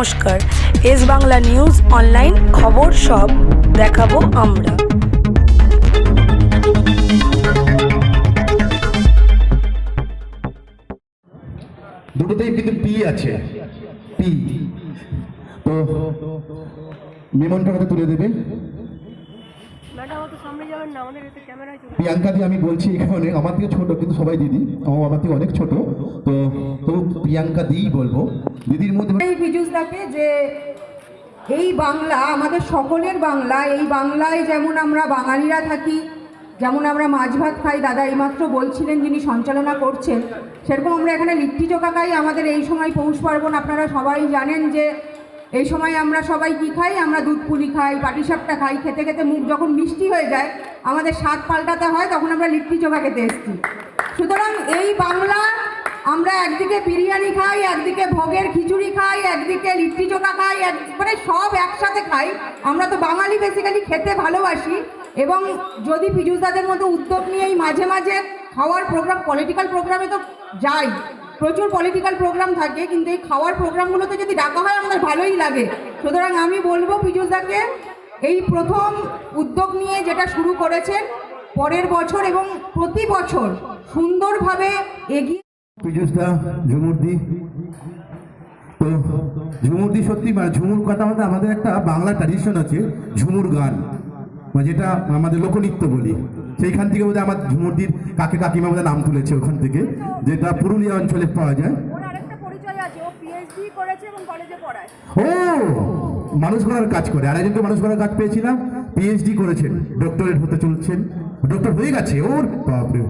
নমস্কার। S Bangla news online খবর সব দেখাবো আমরা। দুটোতেই কিন্তু পি আছে। পি। তো মেমনটা তুলে দেবে। ম্যাডাম অত সামনে যাবেন না আমাদের এতে ক্যামেরায় চলে প্রিয়াঙ্কা দি আমি বলছি এখানে আমার থেকে ছোট কিন্তু সবাই দিদি ও আমার থেকে অনেক ছোট তো তো প্রিয়াঙ্কা দিই বলব। দিদির মধ্যে এই ফিজুসদাকে যে এই বাংলা আমাদের সকলের বাংলা এই বাংলায় যেমন আমরা বাঙালিরা থাকি যেমন আমরা মাছ ভাত খাই দাদা এইমাত্র বলছিলেন যিনি সঞ্চালনা করছেন সেরকম আমরা এখানে লিট্টি চোখা খাই আমাদের এই সময় পৌষ পার্বণ আপনারা সবাই জানেন যে এই সময় আমরা সবাই কি খাই? আমরা দুধ পুলি খাই, পাটিসাপটা খাই, খেতে খেতে মুখ যখন মিষ্টি হয়ে যায়, আমাদের স্বাদ পাল্টাতে হয়, তখন আমরা লিট্টি চোখা খেতে এসেছি। সুতরাং এই বাংলা, আমরা একদিকে বিরিয়ানি খাই, একদিকে ভোগের খিচুড়ি খাই, একদিকে লিট্টি চোখা খাই মানে সব একসাথে খাই। আমরা তো বাঙালি বেসিক্যালি খেতে ভালোবাসি। এবং যদি পীযুষদাদের মতো উদ্যোগ নিয়ে এই মাঝে মাঝে খাওয়ার প্রোগ্রাম পলিটিক্যাল প্রোগ্রামে তো যাই। প্রচুর পলিটিক্যাল প্রোগ্রাম থাকে, কিন্তু এই খাওয়ার প্রোগ্রামগুলোতে যদি ডাকা হয়, আমাদের ভালোই লাগে। সুতরাং আমি বলব পীযুষদাকে এই প্রথম উদ্যোগ নিয়ে যেটা শুরু করেছেন, পরের বছর এবং প্রতি বছর সুন্দরভাবে এগিয়ে পীযুষদা ঝুমুরদি। তো ঝুমুরদি সত্যি মানে ঝুমুর কথা মধ্যে আমাদের একটা বাংলা ট্র্যাডিশন আছে, ঝুমুর গান। মানে যেটা আমাদের লোকনৃত্য বলি। সেইখান থেকে বোধহয় আমার ঝুমুরদির কাকে কাকিমা বোধহয় নাম তুলেছে ওখান থেকে যেটা পুরুলিয়া অঞ্চলে পাওয়া যায়। ও মানুষ গড়ার কাজ করে। আর একজনকে মানুষ গড়ার কাজ পেয়েছিলাম পিএইচডি করেছেন ডক্টরেট হতে চলছেন। ডক্টর হয়ে গেছে ওর বাপরে।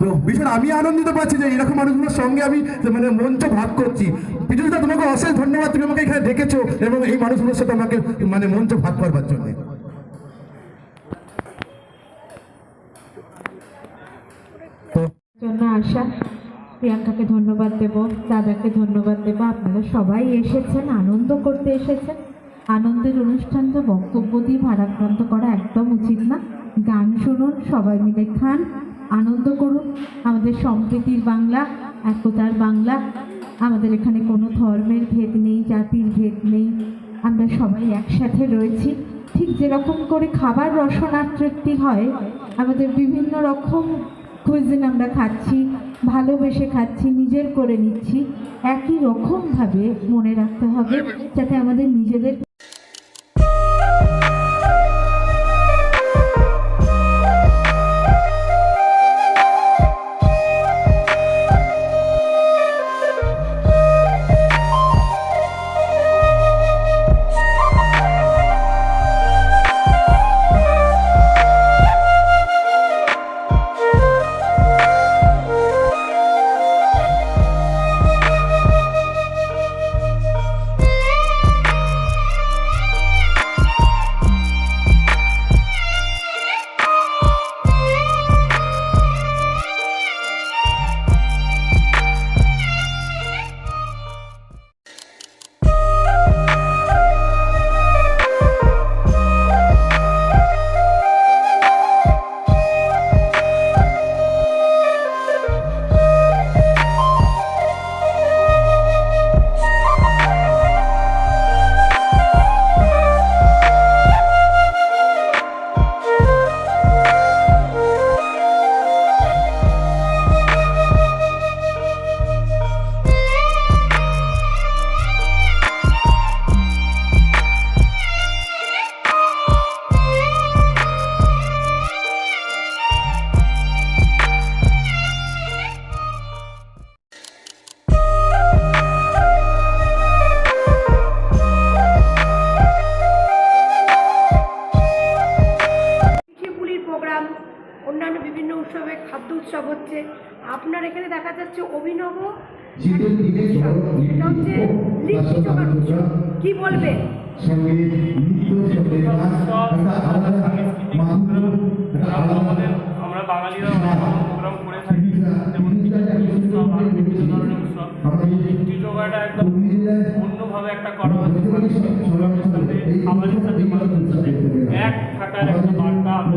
তো ভীষণ আমি আনন্দিত পাচ্ছি যে এরকম মানুষগুলোর সঙ্গে আমি মানে মঞ্চ ভাগ করছি। বিজুদা তোমাকে অশেষ ধন্যবাদ তুমি আমাকে এখানে ডেকেছো এবং এই মানুষগুলোর সাথে আমাকে মানে মঞ্চ ভাগ করবার জন্য। জন্য আসা প্রিয়াঙ্কাকে ধন্যবাদ দেব, দাদাকে ধন্যবাদ দেব। আপনারা সবাই এসেছেন, আনন্দ করতে এসেছেন। আনন্দের অনুষ্ঠান তো বক্তব্য দিয়ে ভারাক্রান্ত করা একদম উচিত না। গান শুনুন, সবাই মিলে খান, আনন্দ করুন। আমাদের সম্প্রীতির বাংলা, একতার বাংলা। আমাদের এখানে কোনো ধর্মের ভেদ নেই, জাতির ভেদ নেই। আমরা সবাই একসাথে রয়েছি। ঠিক যেরকম করে খাবার রসনাতৃপ্তি হয়, আমাদের বিভিন্ন রকম কুইজিন আমরা খাচ্ছি ভালোবেসে খাচ্ছি নিজের করে নিচ্ছি একই রকমভাবে মনে রাখতে হবে যাতে আমাদের নিজেদের বিভিন্ন উৎসবে খাদ্য উৎসব হচ্ছে। আপনার এখানে দেখা যাচ্ছে অভিনব সেটা হচ্ছে লিট্টি চোখার উৎসব। কি আমরা বাঙালিরা প্রোগ্রাম করে থাকি। যেমন উৎসব আর বিভিন্ন ধরনের উৎসব। লিট্টি চোখাটা একদম অন্যভাবে একটা করা হচ্ছে খাবারের সাথে মানুষের সাথে এক থাকার একটা বার্তা আমরা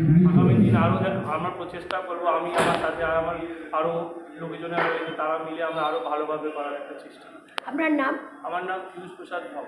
দিন আরও আমরা প্রচেষ্টা করব আমি আমার সাথে আর আমার আরও লোকজনের রয়েছে তারা মিলে আমরা আরও ভালোভাবে করার একটা চেষ্টা আপনার নাম? আমার নাম পিয়ুষ প্রসাদ ভব